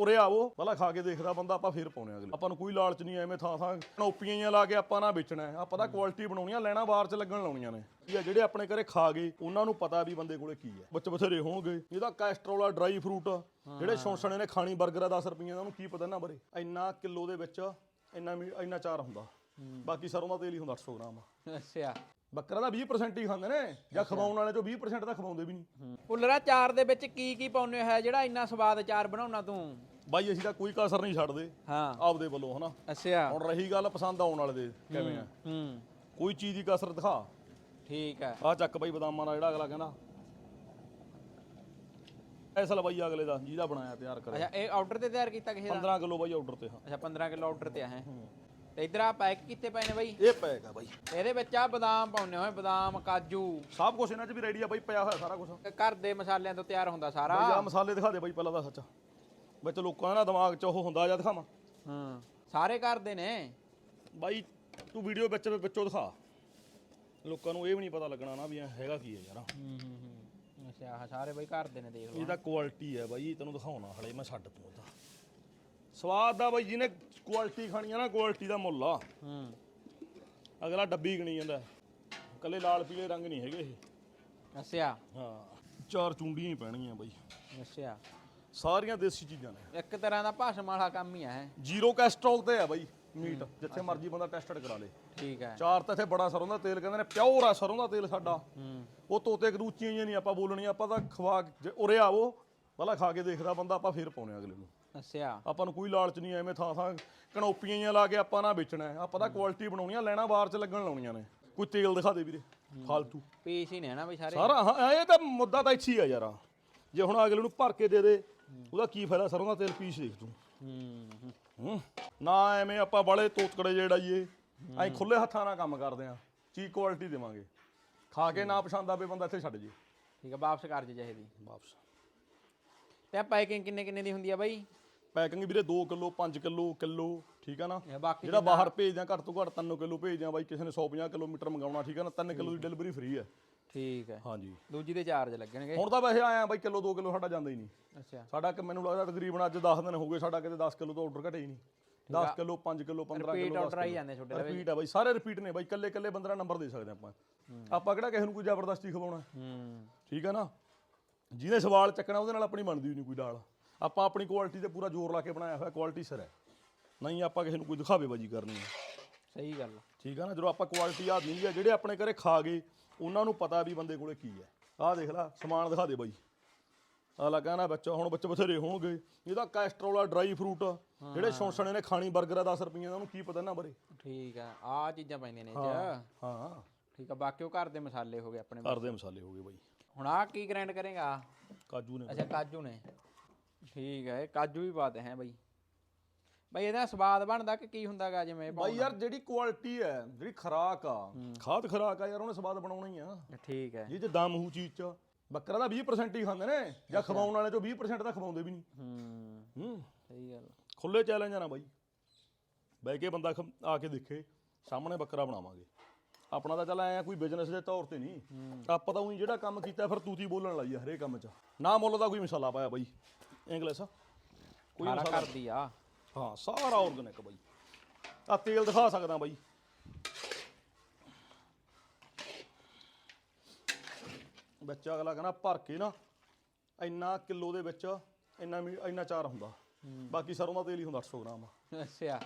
ਉਰੇ ਆਵੋ ਪਹਿਲਾਂ ਖਾ ਕੇ ਦੇਖਦਾ ਬੰਦਾ ਆਪਾਂ ਫੇਰ ਪਾਉਣੇ ਅਗਲੇ। ਆਪਾਂ ਨੂੰ ਕੋਈ ਲਾਲਚ ਨਹੀਂ ਐਵੇਂ ਥਾਂ ਥਾਂ ਕਨੋਪੀਆਂ ਜਿਹੀਆਂ ਲਾ ਕੇ ਆਪਾਂ ਨਾ ਵੇਚਣਾ ਹੈ। ਆਪਾਂ ਤਾਂ ਕੁਆਲਿਟੀ ਬਣਾਉਣੀਆਂ ਲੈਣਾ ਬਾਹਰ ਚ ਲੱਗਣ ਲਾਉਣੀਆਂ ਨੇ। ਇਹ ਆ ਜਿਹੜੇ ਆਪਣੇ ਘਰੇ ਖਾ ਗਏ ਉਹਨਾਂ ਨੂੰ ਪਤਾ ਵੀ ਬੰਦੇ ਕੋਲੇ ਕੀ ਹੈ। ਬੱਚੇ ਬਥੇਰੇ ਹੋਣਗੇ। ਇਹਦਾ ਕੈਸਟਰੋਲ ਆ ਡਰਾਈ ਫਰੂਟ ਜਿਹੜੇ ਸ਼ੌਂਸਣੇ ਨੇ ਖਾਣੀ 버ਗਰ ਆ 10 ਰੁਪਈਆਂ ਦਾ ਉਹਨੂੰ ਕੀ ਪਤਾ ਨਾ ਬਰੇ? ਇੰਨਾ ਕਿਲੋ ਦੇ ਵਿੱਚ ਇੰਨਾ ਇੰਨਾ ਚਾਰ ਹੁੰਦਾ। ਬਾਕੀ ਸਰੋਂ ਦਾ ਤੇਲ ਹੀ ਹੁੰਦਾ 800 ਗ੍ਰਾਮ ਅੱਛਾ। ਬੱਕਰਾ ਦਾ 20% ਹੀ ਖਾਂਦੇ ਨੇ। ਜਾਂ ਖਵਾਉਣ ਵਾਲੇ ਚੋਂ 20% ਤਾਂ ਖਵਾਉਂਦੇ ਵੀ ਨਹੀਂ। ਪੁੱਲਰਾ ਚਾਰ ਦੇ ਵਿੱਚ ਕੀ ਕੀ ਪਾਉਨੇ ਹੋਇਆ ਜਿਹੜਾ ਇੰਨਾ ਸਵਾਦ ਚਾਰ ਬਣਾਉਣਾ ਤੂੰ। ਬਾਈ ਅਸੀਂ ਤਾਂ ਕੋਈ ਕਸਰ ਨਹੀਂ ਛੱਡਦੇ। ਹਾਂ। ਆਪਦੇ ਵੱਲੋਂ ਹਨਾ? ਅੱਛਾ। ਹੁਣ ਰਹੀ ਗੱਲ ਪਸੰਦ ਆਉਣ ਵਾਲੇ ਦੇ ਕਿਵੇਂ ਆ? ਹੂੰ ਕੋਈ ਚੀਜ਼ ਦੀ ਕਸਰ ਦਿਖਾ। ਠੀਕ ਹੈ ਆ ਚੱਕ ਬਾਈ ਬਦਾਮਾਂ ਦਾ ਜਿਹੜਾ ਅਗਲਾ ਕਹਿੰਦਾ। ਐਸਲ ਬਾਈ ਅਗਲੇ ਦਾ ਜਿਹਦਾ ਬਣਾਇਆ ਤਿਆਰ ਕਰਿਆ। ਅੱਛਾ ਇਹ ਆਰਡਰ ਤੇ ਤਿਆਰ ਕੀਤਾ ਕਿਸੇ ਦਾ? 15 ਕਿਲੋ ਬਾਈ ਆਰਡਰ ਤੇ ਹਾਂ। ਅੱਛਾ 15 ਕਿਲੋ ਆਰਡਰ ਤੇ ਆ ਹੈ। ਤੇ ਇਧਰ ਆ ਪੈਕ ਕੀਤੇ ਪਏ ਨੇ ਬਾਈ? ਇਹ ਪੈਕ ਆ ਬਾਈ। ਇਹਦੇ ਵਿੱਚ ਆ ਬਦਾਮ ਪਾਉਨੇ ਹੋਏ ਬਦਾਮ ਕਾਜੂ। ਸਭ ਕੁਝ ਇਹਨਾਂ 'ਚ ਵੀ ਰੈਡੀ ਆ ਬਾਈ ਪਿਆ ਹੋਇਆ ਸਾਰਾ ਕੁਝ ਘਰ ਦੇ ਮਸਾਲਿਆਂ ਤੋਂ ਤਿਆਰ ਹੁੰਦਾ ਸਾਰਾ। ਆ ਮਸਾਲੇ ਦਿਖਾ ਦੇ ਬਾਈ ਪਹਿਲਾਂ ਦਾ ਸੱਚ। ਵਿੱਚ ਲੋਕਾਂ ਦਾ ਦਿਮਾਗ 'ਚ ਉਹ ਹੁੰਦਾ ਜਾਂ ਦਿਖਾਵਾਂ। ਹਾਂ। ਸਾਰੇ ਘਰ ਦੇ ਨੇ। ਬਾਈ ਤੂੰ ਵੀਡੀਓ ਵਿੱਚ ਵਿੱਚੋਂ ਦਿਖਾ। ਲੋਕਾਂ ਨੂੰ ਇਹ ਵੀ ਨਹੀਂ ਪਤਾ ਲੱਗਣਾ ਨਾ ਵੀ ਇਹ ਹੈਗਾ ਕੀ ਹੈ ਯਾਰ। ਹੂੰ ਹੂੰ ਹੂੰ। ਅੱਛਾ ਆਹ ਸਾਰੇ ਬਾਈ ਘਰ ਦੇ ਨੇ ਦੇਖ ਲਓ ਇਹਦਾ ਕੁਆਲਿਟੀ ਹੈ ਬਾਈ ਤੈਨੂੰ ਦਿਖਾਉਣਾ ਹਲੇ ਮੈਂ ਛੱਡ ਤੂੰ ਉਹਦਾ ਸਵਾਦ ਦਾ ਬਾਈ ਜਿਹਨੇ ਕੁਆਲਿਟੀ ਖਾਣੀ ਆ ਨਾ ਕੁਆਲਿਟੀ ਦਾ ਮੁੱਲ ਆ। ਹੂੰ। ਅਗਲਾ ਡੱਬੀ ਗਣੀ ਜਾਂਦਾ। ਕੱਲੇ ਲਾਲ ਪੀਲੇ ਰੰਗ ਨਹੀਂ ਹੈਗੇ ਇਹ। ਅੱਛਾ। ਹਾਂ ਚਾਰ ਚੁੰਡੀਆਂ ਹੀ ਪੈਣਗੀਆਂ ਬਾਈ। ਅੱਛਾ। ਸਾਰੀਆਂ ਦੇਸੀ ਚੀਜ਼ਾਂ ਨੇ। ਇੱਕ ਤਰ੍ਹਾਂ ਦਾ ਭਾਸ਼ਮ ਵਾਲਾ ਕੰਮ ਹੀ ਆ ਹੈ ਜ਼ੀਰੋ ਕੈਸਟਰੋਲ ਤੇ ਆ ਬਾਈ ਮੀਟ ਜਿੱਥੇ ਮਰਜ਼ੀ ਬੰਦਾ ਟੈਸਟਡ ਕਰਾ ਲੇ। ਠੀਕ ਹੈ। ਚਾਰ ਤਾਂ ਇੱਥੇ ਬੜਾ ਸਰੋਂ ਦਾ ਤੇਲ ਕਹਿੰਦੇ ਨੇ ਪਿਓਰ ਆ ਸਰੋਂ ਦਾ ਤੇਲ ਸਾਡਾ। ਹੂੰ। ਉਹ ਤੋਤੇ ਕਰੂਚੀਆਂ ਜਿਹੀਆਂ ਨਹੀਂ ਆਪਾਂ ਬੋਲਣੀਆਂ ਆਪਾਂ ਤਾਂ ਖਵਾ ਜੇ ਉਰੇ ਆਵੋ ਪਹਿਲਾਂ ਖਾ ਕੇ ਦੇਖਦਾ ਬੰਦਾ ਆਪਾਂ ਫੇਰ ਪਾਉਣੇ ਅਗਲੇ ਨੂੰ। ਅੱਛਾ। ਆਪਾਂ ਨੂੰ ਕੋਈ ਲਾਲਚ ਨਹੀਂ ਐਵੇਂ ਥਾਂ ਥਾਂ ਕਨੋਪੀਆਂ ਜਿਹੀਆਂ ਲਾ ਕੇ ਆਪਾਂ ਨਾ ਵੇਚਣਾ। ਆਪਾਂ ਤਾਂ ਕੁਆਲਿਟੀ ਬਣਾਉਣੀਆਂ ਲੈਣਾ ਬਾਹਰ ਚ ਲੱਗਣ ਲਾਉਣੀਆਂ ਨੇ। ਕੋਈ ਤੇਲ ਦਿਖਾ ਦੇ ਵੀਰੇ ਫਾਲਤੂ। ਪੀਸ ਹੀ ਨੇ ਨਾ ਬਈ ਸਾਰੇ। ਸਾਰਾ ਹਾਂ ਇਹ ਤਾਂ ਮੁੱਦਾ ਤਾਂ ਇੱਥੇ ਹੀ ਆ ਯਾਰ। ਜੇ ਹੁਣ ਅਗਲੇ ਨੂੰ ਭਰ ਕੇ ਦੇ ਦੇ ਉਹਦਾ ਕੀ ਫਾਇਦਾ ਸਰੋਂ ਦਾ ਤੇਲ ਪੀਸ ਦੇਖ ਤੂੰ? ਹੂੰ। ਨਾ ਐਵੇਂ ਆਪਾਂ ਬੜੇ ਤੋਤਕੜੇ ਜਿਹੜਾਈਏ ਅਸੀਂ ਖੁੱਲੇ ਹੱਥਾਂ ਨਾਲ ਕੰਮ ਕਰਦੇ ਆ ਚੀਜ਼ ਕੁਆਲਿਟੀ ਦੇਵਾਂਗੇ। ਖਾ ਕੇ ਨਾ ਪਸੰਦ ਆਵੇ ਬੰਦਾ ਇੱਥੇ ਛੱਡ ਜੇ ਠੀਕ ਹੈ ਵਾਪਸ ਕਰ ਜੇ ਚਾਹੀਦੀ ਵਾਪਸ। ਤੇ ਪੈਕਿੰਗ ਕਿੰਨੇ ਕਿੰਨੇ ਦੀ ਹੁੰਦੀ ਆ ਬਾਈ? ਪੈਕਿੰਗ ਵੀਰੇ 2 ਕਿਲੋ 5 ਕਿਲੋ ਕਿਲੋ ਠੀਕ ਆ ਨਾ? ਜਿਹੜਾ ਬਾਹਰ ਭੇਜਦੇ ਆ ਘੱਟ ਤੋਂ ਘੱਟ 3 ਕਿਲੋ ਭੇਜਦੇ ਆ ਬਾਈ ਕਿਸੇ ਨੇ 150 ਕਿਲੋਮੀਟਰ ਮੰਗਾਉਣਾ ਠੀਕ ਆ ਨਾ? 3 ਕਿਲੋ ਦੀ ਡਿਲੀਵਰੀ ਫ੍ਰੀ ਹੈ ਠੀਕ ਹੈ। ਹਾਂਜੀ। ਦੂਜੀ ਦੇ ਚਾਰਜ ਲੱਗਣਗੇ। ਹੁਣ ਤਾਂ ਵੈਸੇ ਆਇਆ ਬਾਈ ਕਿਲੋ 2 ਕਿਲੋ ਸਾਡਾ ਜਾਂਦਾ ਹੀ ਨਹੀਂ। ਅੱਛਾ। ਸਾਡਾ ਕਿ ਮੈਨੂੰ ਲੱਗਦਾ ਤਕਰੀਬਨ ਅੱਜ 10 ਦਿਨ ਹੋ ਗਏ ਸਾਡਾ ਕਿਤੇ 10 ਕਿਲੋ ਤੋਂ ਆਰਡਰ ਘਟੇ ਹੀ ਨਹੀਂ। 10 kilo 5 kilo 15 Repeat kilo order ਆਈ ਜਾਂਦੇ ਛੋਟੇ ਰਿਪੀਟ ਆ ਬਾਈ ਸਾਰੇ ਰਿਪੀਟ ਨੇ ਬਾਈ ਕੱਲੇ ਕੱਲੇ ਬੰਦੇ ਦਾ ਨੰਬਰ ਦੇ ਸਕਦੇ ਆਪਾਂ। ਆਪਾਂ ਕਿਹੜਾ ਕਿਸੇ ਨੂੰ ਕੋਈ ਜ਼ਬਰਦਸਤੀ ਖਵਾਉਣਾ? ਹੂੰ। ਠੀਕ ਹੈ ਨਾ? ਜਿਹਨੇ ਸਵਾਲ ਚੱਕਣਾ ਉਹਦੇ ਨਾਲ ਆਪਣੀ ਬਣਦੀ ਨਹੀਂ ਕੋਈ ਦਾਲ। ਆਪਾਂ ਆਪਣੀ ਕੁਆਲਿਟੀ ਤੇ ਪੂਰਾ ਜ਼ੋਰ ਲਾ ਕੇ ਬਣਾਇਆ ਹੋਇਆ ਕੁਆਲਿਟੀ ਸਿਰ ਹੈ। ਨਹੀਂ ਆਪਾਂ ਕਿਸੇ ਨੂੰ ਕੋਈ ਦਿਖਾਵੇ ਬਾਜੀ ਕਰਨੀ ਹੈ। ਸਹੀ ਗੱਲ ਠੀਕ ਆ ਨਾ? ਜਦੋਂ ਆਪਾਂ ਕੁਆਲਿਟੀ ਆ ਦਿੰਦੀ ਆ ਜਿਹੜੇ ਆਪਣੇ ਘਰੇ ਖਾ ਗਏ ਉਹਨਾਂ ਨੂੰ ਪਤਾ ਵੀ ਬੰਦੇ ਕੋਲੇ ਕੀ ਹੈ। ਆਹ ਦੇਖ ਲੈ ਸਮਾਨ ਦਿਖਾ ਦੇ ਬਾਈ। ਅਗਲਾ ਕਹਿੰਦਾ ਬੱਚਾ ਹੁਣ ਬੱਚੇ ਬਥੇਰੇ ਹੋਣਗੇ। ਇਹਦਾ ਕੈਸਟਰੋਲ ਆ ਡਰਾਈ ਫਰੂਟ ਜਿਹੜੇ ਸ਼ੌਂਸਣੇ ਨੇ ਖਾਣੀ 버ਗਰ ਆ 10 ਰੁਪਈਆਂ ਦਾ ਉਹਨੂੰ ਕੀ ਪਤਾ ਨਾ ਬਰੇ? ਠੀਕ ਹੈ ਆ ਚੀਜ਼ਾਂ ਪੈਂਦੀਆਂ ਨੇ ਇਹ ਚ। ਹਾਂ ਠੀਕ ਹੈ ਬਾਕੀ ਉਹ ਘਰ ਦੇ ਮਸਾਲੇ ਹੋ ਗਏ ਆਪਣੇ ਘਰ ਦੇ ਮਸਾਲੇ ਹੋ ਗਏ ਬਾਈ। ਹੁਣ ਆ ਕੀ ਗ੍ਰਾਈਂਡ ਕਰੇਗਾ? ਕਾਜੂ ਨੇ ਅੱਛਾ ਕਾਜੂ ਨੇ। ਠੀਕ ਹੈ ਕਾਜੂ ਵੀ ਪਾਤੇ ਹੈ ਬਾਈ। ਬਾਈ ਇਹਦਾ ਸਵਾਦ ਬਣਦਾ ਕਿ ਕੀ ਹੁੰਦਾਗਾ ਜਿਵੇਂ ਬਾਈ ਯਾਰ ਜਿਹੜੀ ਕੁਆਲਿਟੀ ਹੈ ਜਿਹੜੀ ਖਰਾਕ ਆ ਖਾਦ ਖਰਾਕ ਆ ਯਾਰ ਉਹਨੇ ਸਵਾਦ ਬਣਾਉਣਾ ਹੀ ਆ? ਠੀਕ ਹੈ। ਚ ਦਮ ਹੂ ਚੀਜ਼ ਚ। ਬੱਕਰਾ ਦਾ 20% ਹੀ ਖਾਂਦੇ ਨੇ ਜਾਂ ਖਵਾਉਣ ਵਾਲੇ ਚੋਂ 20% ਤਾਂ ਖਵਾਉਂਦੇ ਵੀ ਨਹੀਂ। ਹੂੰ। ਹੂੰ। ਸਹੀ ਗੱਲ। ਖੁੱਲੇ ਚੈਲੰਜ ਆ ਨਾ ਬਾਈ। ਬਹਿ ਕੇ ਬੰਦਾ ਆ ਕੇ ਦੇਖੇ ਸਾਹਮਣੇ ਬੱਕਰਾ ਬਣਾਵਾਂਗੇ। ਆਪਣਾ ਤਾਂ ਚੱਲ ਐ ਕੋਈ ਬਿਜ਼ਨਸ ਦੇ ਤੌਰ ਤੇ ਨਹੀਂ। ਆਪਾਂ ਤਾਂ ਉਹੀ ਜਿਹੜਾ ਕੰਮ ਕੀਤਾ ਫਿਰ ਤੂਤੀ ਬੋਲਣ ਲਾਈ ਆ ਹਰੇਕ ਕੰਮ 'ਚ। ਨਾ ਮੁੱਲ ਦਾ ਕੋਈ ਮਸਾਲਾ ਪਾਇਆ ਬਾਈ। ਇੰਗਲਿਸ਼ ਕੋਈ ਮਸਾਲਾ ਕਰਦੀ ਆ। ਹਾਂ ਸਾਰਾ ਆਰਗੈਨਿਕ ਬਾਈ। ਆ ਤੇਲ ਦਿਖਾ ਸਕਦਾ ਬਾਈ। ਵਿੱਚ ਅਗਲਾ ਕਹਿੰਦਾ ਭਰ ਕੇ ਨਾ ਇੰਨਾ ਕਿਲੋ ਦੇ ਵਿੱਚ ਇੰਨਾ ਮੀ- ਇੰਨਾ ਚਾਰ ਹੁੰਦਾ। ਬਾਕੀ ਸਰੋਂ ਦਾ ਤੇਲ ਹੀ ਹੁੰਦਾ 800 ਗ੍ਰਾਮ। ਅੱਛਾ।